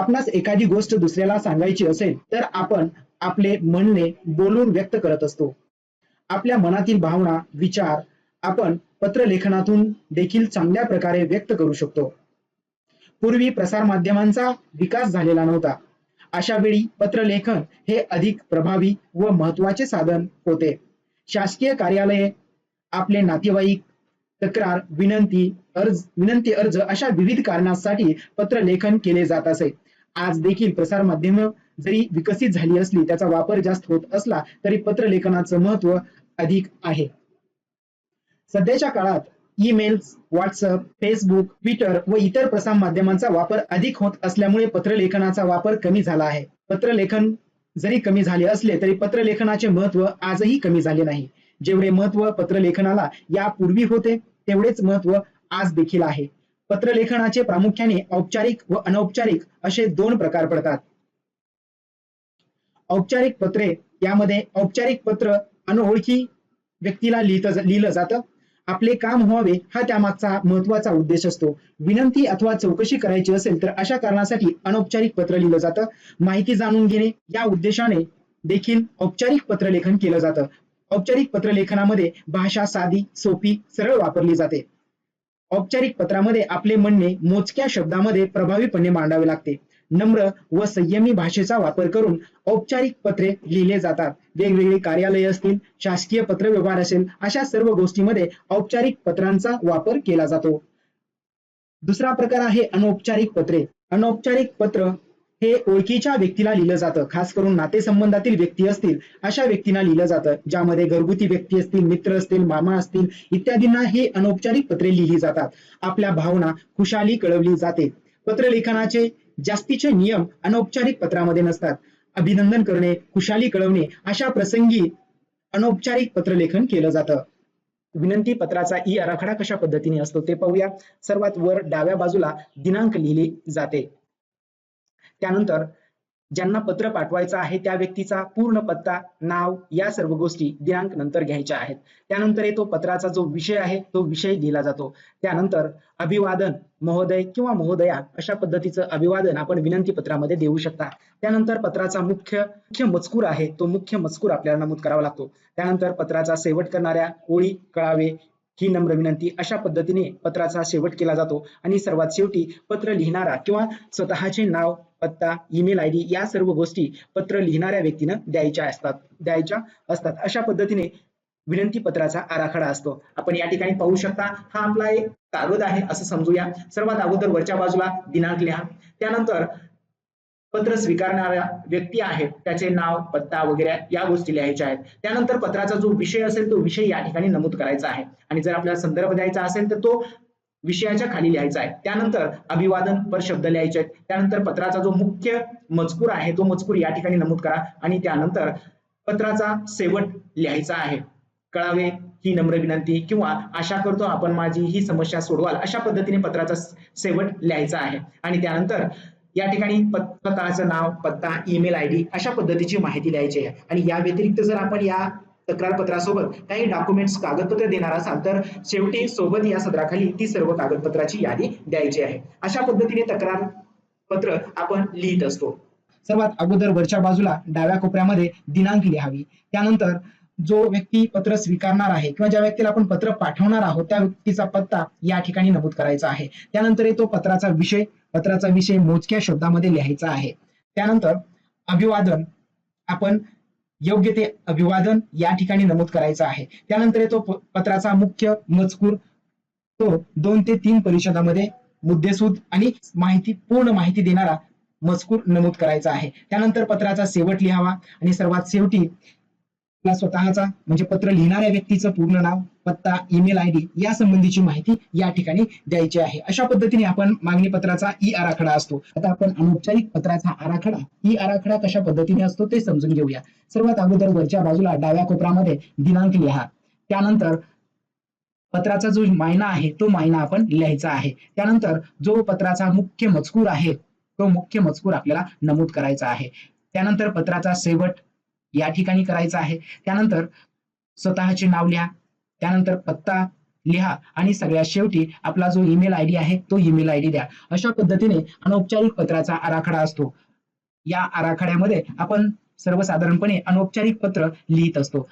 आपणास एखादी गोष्ट दुसऱ्याला सांगायची असेल तर आपण आपले म्हणणे बोलून व्यक्त करत असतो. आपल्या मनातील भावना विचार आपण पत्रलेखनातून देखील चांगल्या प्रकारे व्यक्त करू शकतो. पूर्वी प्रसार माध्यमांचा विकास झालेला नव्हता. अशा वेळी पत्रलेखन हे अधिक प्रभावी व महत्त्वाचे साधन होते. शासकीय कार्यालये आपले नातेवाईक तक्रार विनंती अर्ज विनंती अर्ज अशा विविध कारणांसाठी पत्रलेखन केले जात असे. आज देखील प्रसार माध्यम जरी विकसित झाली असली त्याचा वापर जास्त होत असला तरी पत्रलेखनाचं महत्त्व अधिक आहे. सध्याच्या काळात ईमेल व्हॉट्सअप फेसबुक ट्विटर व इतर प्रसार माध्यमांचा वापर अधिक होत असल्यामुळे पत्रलेखनाचा वापर कमी झाला आहे. पत्रलेखन जरी कमी झाले असले तरी पत्रलेखनाचे महत्त्व आजही कमी झाले नाही. जेवढे महत्त्व पत्रलेखनाला यापूर्वी होते तेवढेच महत्त्व आज देखील आहे. पत्रलेखनाचे प्रामुख्याने औपचारिक व अनौपचारिक असे दोन प्रकार पडतात. औपचारिक पत्रे यामध्ये औपचारिक पत्र अनोळखी व्यक्तीला लिहित लिहिलं जातं. आपले काम व्हावे हा त्यामागचा महत्त्वाचा उद्देश असतो. विनंती अथवा चौकशी करायची असेल तर अशा कारणासाठी अनौपचारिक पत्र लिहिलं जातं. माहिती जाणून घेणे या उद्देशाने देखील औपचारिक पत्रलेखन केलं जातं. औपचारिक पत्रलेखनामध्ये भाषा साधी सोपी सरळ वापरली जाते. औपचारिक पत्रामध्ये आपले म्हणणे मोजक्या शब्दामध्ये प्रभावीपणे मांडावे लागते. नम्र व संयमी भाषेचा वापर करून औपचारिक पत्रे लिहिले जातात. वेगवेगळी कार्यालय असतील शासकीय पत्र व्यवहार असेल अशा सर्व गोष्टींमध्ये औपचारिक पत्रांचा वापर केला जातो. दुसरा प्रकार आहे अनौपचारिक पत्रे. अनौपचारिक पत्र हे ओळखीच्या व्यक्तीला लिहिलं जातं. खास करून नातेसंबंधातील व्यक्ती असतील अशा व्यक्तींना लिहिलं जातं. ज्यामध्ये घरगुती व्यक्ती असतील मित्र असतील मामा असतील इत्यादींना हे अनौपचारिक पत्रे लिहिली जातात. आपल्या भावना खुशाली कळवली जाते. पत्रलेखनाचे जास्तीचे नियम अनौपचारिक पत्रामध्ये नसतात. अभिनंदन करणे खुशाली कळवणे अशा प्रसंगी अनौपचारिक पत्रलेखन केलं जातं. विनंती पत्राचा ई आराखडा कशा पद्धतीने असतो ते पाहूया. सर्वात वर डाव्या बाजूला दिनांक लिहिली जाते. त्यानंतर ज्यांना पत्र पाठवायचं आहे त्या व्यक्तीचा पूर्ण पत्ता नाव या सर्व गोष्टी दिनांक नंतर घ्यायच्या आहेत. त्यानंतर येतो पत्राचा जो विषय आहे तो विषय दिला जातो. त्यानंतर अभिवादन महोदय किंवा महोदया अशा पद्धतीचं अभिवादन आपण विनंती पत्रामध्ये देऊ शकता. त्यानंतर पत्राचा मुख्य मुख्य मजकूर आहे तो मुख्य मजकूर आपल्याला नमूद करावा लागतो. त्यानंतर पत्राचा शेवट करणाऱ्या ओळी कळावे ही नम्र विनंती अशा पद्धतीने पत्राचा शेवट केला जातो. आणि सर्वात शेवटी पत्र लिहिणारा किंवा स्वतःचे नाव पत्ता ईमेल आय डी या सर्व गोष्टी पत्र लिहिणाऱ्या व्यक्तीनं द्यायच्या असतात द्यायच्या असतात. अशा पद्धतीने विनंती पत्राचा आराखडा असतो. आपण या ठिकाणी पाहू शकता हा आपला एक कागद आहे असं समजूया. सर्वात अगोदर वरच्या बाजूला दिनांक लिहा. त्यानंतर पत्र स्वीकारणाऱ्या व्यक्ती आहेत त्याचे नाव पत्ता वगैरे या गोष्टी लिहायच्या आहेत. त्यानंतर पत्राचा जो विषय असेल तो विषय या ठिकाणी नमूद करायचा आहे. आणि जर आपल्याला संदर्भ द्यायचा असेल तर तो विषयाच्या खाली लिहायचा आहे. त्यानंतर अभिवादन पर शब्द लिहायचे आहेत. त्यानंतर पत्राचा जो मुख्य मजकूर आहे तो मजकूर या ठिकाणी नमूद करा. आणि त्यानंतर पत्राचा शेवट लिहायचा आहे. कळावे ही नम्र विनंती किंवा आशा करतो आपण माझी ही समस्या सोडवाल अशा पद्धतीने पत्राचा शेवट लिहायचा आहे. आणि त्यानंतर या ठिकाणी पत्रकाराचं नाव पत्ता ईमेल आय डी अशा पद्धतीची माहिती द्यायची आहे. आणि या व्यतिरिक्त जर आपण या तक्रार पत्रासोबत काही डॉक्युमेंट्स कागदपत्र देणार असाल तर शेवटी सोबत या सदराखाली ती सर्व कागदपत्राची यादी द्यायची आहे. अशा पद्धतीने तक्रार पत्र आपण लिहित असतो. सर्वात अगोदर वरच्या बाजूला डाव्या कोपऱ्यामध्ये दिनांक लिहावी. त्यानंतर जो व्यक्ती पत्र स्वीकारणार आहे किंवा ज्या व्यक्तीला आपण पत्र पाठवणार आहोत त्या व्यक्तीचा पत्ता या ठिकाणी नमूद करायचा आहे. त्यानंतर येतो पत्राचा विषय. पत्राचा विषय मोजक्या शब्दामध्ये लिहायचा आहे. त्यानंतर अभिवादन. आपण योग्य ते अभिवादन या ठिकाणी नमूद करायचं आहे. त्यानंतर येतो पत्राचा मुख्य मजकूर. तो दोन ते तीन परिषदामध्ये मुद्देसूद आणि माहिती पूर्ण माहिती देणारा मजकूर नमूद करायचा आहे. त्यानंतर पत्राचा शेवट लिहावा आणि सर्वात शेवटी आपला स्वतःचा म्हणजे पत्र लिहिणाऱ्या व्यक्तीचं पूर्ण नाव पत्ता ईमेल आय डी या संबंधीची माहिती या ठिकाणी द्यायची आहे. अशा पद्धतीने आपण मागणी पत्राचा ई आराखडा असतो. आता आपण अनौपचारिक पत्राचा आराखडा ई आराखडा कशा पद्धतीने असतो ते समजून घेऊया. सर्वात अगोदर वरच्या बाजूला डाव्या कोपरामध्ये दिनांक लिहा. त्यानंतर पत्राचा जो मायना आहे तो मायना आपण लिहायचा आहे. त्यानंतर जो पत्राचा मुख्य मजकूर आहे तो मुख्य मजकूर आपल्याला नमूद करायचा आहे. त्यानंतर पत्राचा शेवट या ठिकाणी करायचं आहे. त्यानंतर स्वतःचे नाव लिहा त्यानंतर पत्ता लिहा आणि सगळ्यात शेवटी आपला जो ईमेल आयडी आहे तो ईमेल आयडी द्या. अशा पद्धतीने अनौपचारिक पत्राचा आराखडा असतो. या आराखड्यामध्ये आपण सर्वसाधारणपणे अनौपचारिक पत्र लिहित असतो.